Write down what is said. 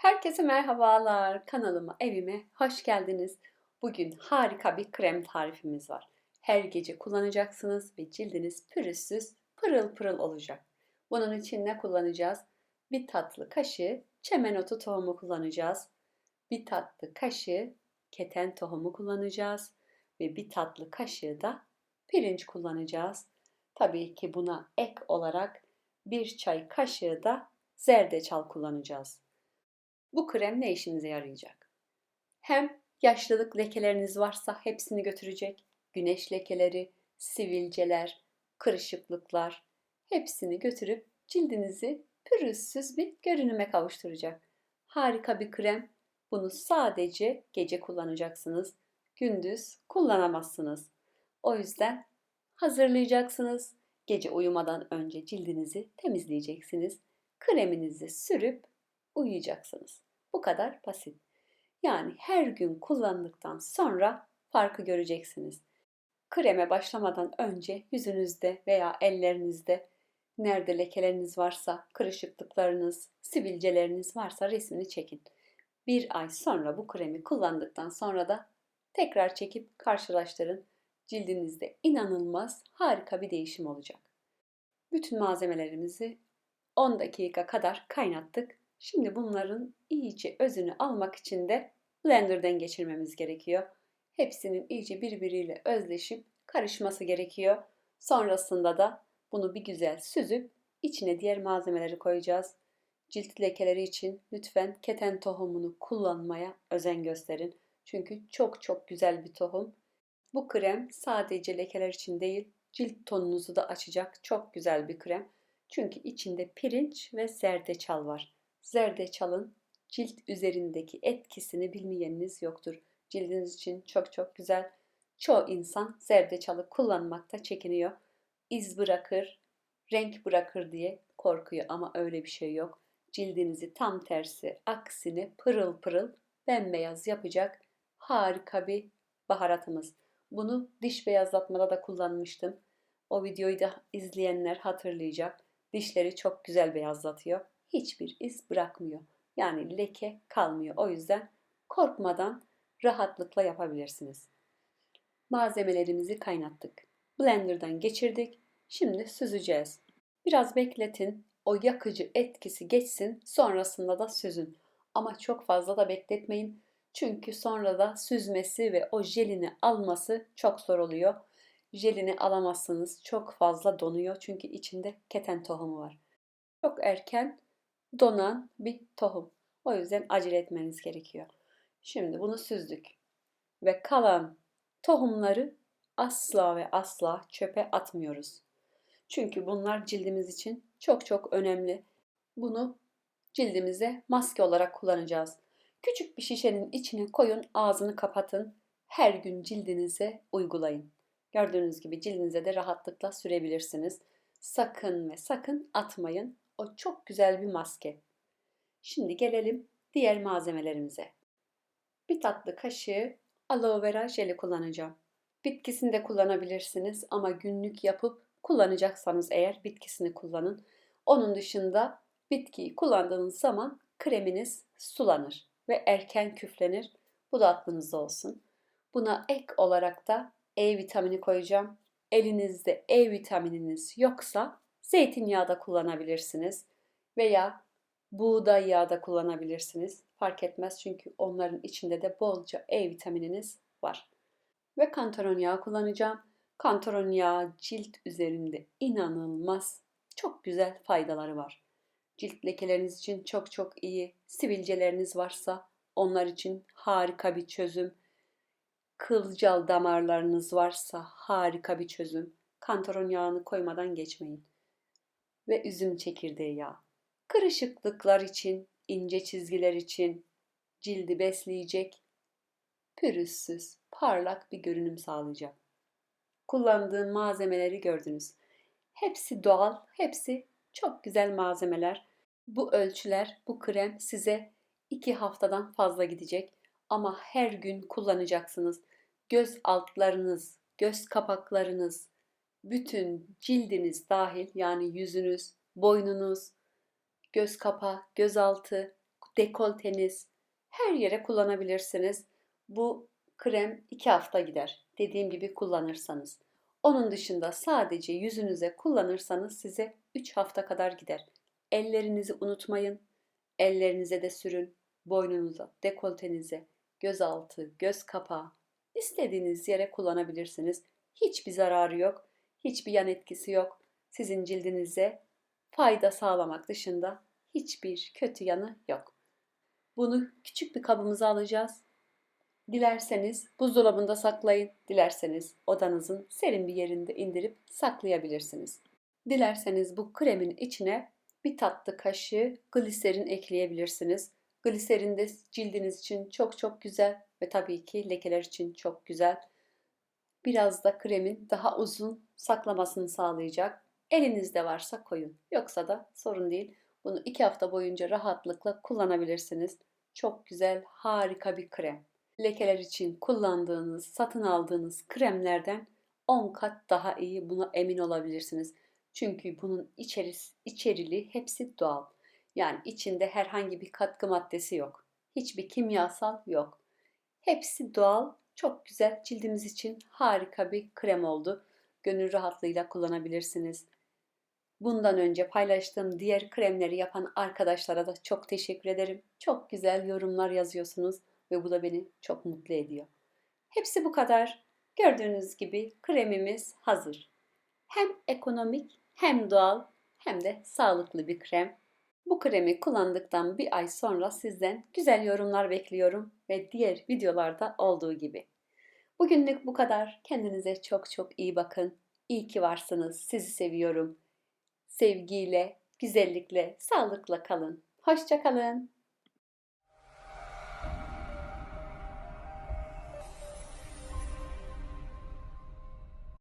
Herkese merhabalar. Kanalıma, evime hoş geldiniz. Bugün harika bir krem tarifimiz var. Her gece kullanacaksınız ve cildiniz pürüzsüz, pırıl pırıl olacak. Bunun için ne kullanacağız? Bir tatlı kaşığı çemenotu tohumu kullanacağız. Bir tatlı kaşığı keten tohumu kullanacağız ve bir tatlı kaşığı da pirinç kullanacağız. Tabii ki buna ek olarak bir çay kaşığı da zerdeçal kullanacağız. Bu krem ne işinize yarayacak? Hem yaşlılık lekeleriniz varsa hepsini götürecek. Güneş lekeleri, sivilceler, kırışıklıklar hepsini götürüp cildinizi pürüzsüz bir görünüme kavuşturacak. Harika bir krem. Bunu sadece gece kullanacaksınız. Gündüz kullanamazsınız. O yüzden hazırlayacaksınız. Gece uyumadan önce cildinizi temizleyeceksiniz. Kreminizi sürüp uyuyacaksınız. Bu kadar basit. Yani her gün kullandıktan sonra farkı göreceksiniz. Kreme başlamadan önce yüzünüzde veya ellerinizde nerede lekeleriniz varsa, kırışıklıklarınız, sivilceleriniz varsa resmini çekin. Bir ay sonra bu kremi kullandıktan sonra da tekrar çekip karşılaştırın. Cildinizde inanılmaz harika bir değişim olacak. Bütün malzemelerimizi 10 dakika kadar kaynattık. Şimdi bunların iyice özünü almak için de blenderdan geçirmemiz gerekiyor. Hepsinin iyice birbiriyle özleşip karışması gerekiyor. Sonrasında da bunu bir güzel süzüp içine diğer malzemeleri koyacağız. Cilt lekeleri için lütfen keten tohumunu kullanmaya özen gösterin. Çünkü çok çok güzel bir tohum. Bu krem sadece lekeler için değil, cilt tonunuzu da açacak çok güzel bir krem. Çünkü içinde pirinç ve zerdeçal var. Zerdeçalın cilt üzerindeki etkisini bilmeyeniniz yoktur. Cildiniz için çok çok güzel. Çoğu insan zerdeçalı kullanmakta çekiniyor. İz bırakır, renk bırakır diye korkuyor ama öyle bir şey yok. Cildinizi tam tersi, aksine pırıl pırıl bembeyaz yapacak harika bir baharatımız. Bunu diş beyazlatmada da kullanmıştım. O videoyu da izleyenler hatırlayacak. Dişleri çok güzel beyazlatıyor. Hiçbir iz bırakmıyor. Yani leke kalmıyor. O yüzden korkmadan rahatlıkla yapabilirsiniz. Malzemelerimizi kaynattık. Blender'dan geçirdik. Şimdi süzeceğiz. Biraz bekletin. O yakıcı etkisi geçsin. Sonrasında da süzün. Ama çok fazla da bekletmeyin. Çünkü sonra da süzmesi ve o jelini alması çok zor oluyor. Jelini alamazsınız. Çok fazla donuyor çünkü içinde keten tohumu var. Çok erken donan bir tohum. O yüzden acele etmeniz gerekiyor. Şimdi bunu süzdük. Ve kalan tohumları asla ve asla çöpe atmıyoruz. Çünkü bunlar cildimiz için çok çok önemli. Bunu cildimize maske olarak kullanacağız. Küçük bir şişenin içine koyun, ağzını kapatın. Her gün cildinize uygulayın. Gördüğünüz gibi cildinize de rahatlıkla sürebilirsiniz. Sakın ve sakın atmayın. O çok güzel bir maske. Şimdi gelelim diğer malzemelerimize. Bir tatlı kaşığı aloe vera jeli kullanacağım. Bitkisini de kullanabilirsiniz ama günlük yapıp kullanacaksanız eğer bitkisini kullanın. Onun dışında bitkiyi kullandığınız zaman kreminiz sulanır ve erken küflenir. Bu da aklınızda olsun. Buna ek olarak da E vitamini koyacağım. Elinizde E vitamininiz yoksa zeytinyağı da kullanabilirsiniz veya buğday yağı da kullanabilirsiniz. Fark etmez çünkü onların içinde de bolca E vitamininiz var. Ve kantaron yağı kullanacağım. Kantaron yağı cilt üzerinde inanılmaz çok güzel faydaları var. Cilt lekeleriniz için çok çok iyi. Sivilceleriniz varsa onlar için harika bir çözüm. Kılcal damarlarınız varsa harika bir çözüm. Kantaron yağını koymadan geçmeyin. Ve üzüm çekirdeği yağı. Kırışıklıklar için, ince çizgiler için cildi besleyecek, pürüzsüz, parlak bir görünüm sağlayacak. Kullandığım malzemeleri gördünüz. Hepsi doğal, hepsi çok güzel malzemeler. Bu ölçüler, bu krem size iki haftadan fazla gidecek. Ama her gün kullanacaksınız. Göz altlarınız, göz kapaklarınız, bütün cildiniz dahil yani yüzünüz, boynunuz, göz kapağı, göz altı, dekolteniz, her yere kullanabilirsiniz. Bu krem 2 hafta gider. Dediğim gibi kullanırsanız. Onun dışında sadece yüzünüze kullanırsanız size 3 hafta kadar gider. Ellerinizi unutmayın. Ellerinize de sürün. Boynunuza, dekoltenize, göz altı, göz kapağı. İstediğiniz yere kullanabilirsiniz. Hiçbir zararı yok. Hiçbir yan etkisi yok. Sizin cildinize fayda sağlamak dışında hiçbir kötü yanı yok. Bunu küçük bir kabımıza alacağız. Dilerseniz buzdolabında saklayın, dilerseniz odanızın serin bir yerinde indirip saklayabilirsiniz. Dilerseniz bu kremin içine bir tatlı kaşığı gliserin ekleyebilirsiniz. Gliserin de cildiniz için çok çok güzel ve tabii ki lekeler için çok güzel. Biraz da kremin daha uzun saklamasını sağlayacak. Elinizde varsa koyun. Yoksa da sorun değil. Bunu iki hafta boyunca rahatlıkla kullanabilirsiniz. Çok güzel, harika bir krem. Lekeler için kullandığınız, satın aldığınız kremlerden 10 kat daha iyi buna emin olabilirsiniz. Çünkü bunun içerisi, içerili hepsi doğal. Yani içinde herhangi bir katkı maddesi yok. Hiçbir kimyasal yok. Hepsi doğal, çok güzel. Cildimiz için harika bir krem oldu. Gönül rahatlığıyla kullanabilirsiniz. Bundan önce paylaştığım diğer kremleri yapan arkadaşlara da çok teşekkür ederim. Çok güzel yorumlar yazıyorsunuz ve bu da beni çok mutlu ediyor. Hepsi bu kadar. Gördüğünüz gibi kremimiz hazır. Hem ekonomik hem doğal hem de sağlıklı bir krem. Bu kremi kullandıktan bir ay sonra sizden güzel yorumlar bekliyorum ve diğer videolarda olduğu gibi. Bugünlük bu kadar. Kendinize çok çok iyi bakın. İyi ki varsınız. Sizi seviyorum. Sevgiyle, güzellikle, sağlıkla kalın. Hoşça kalın.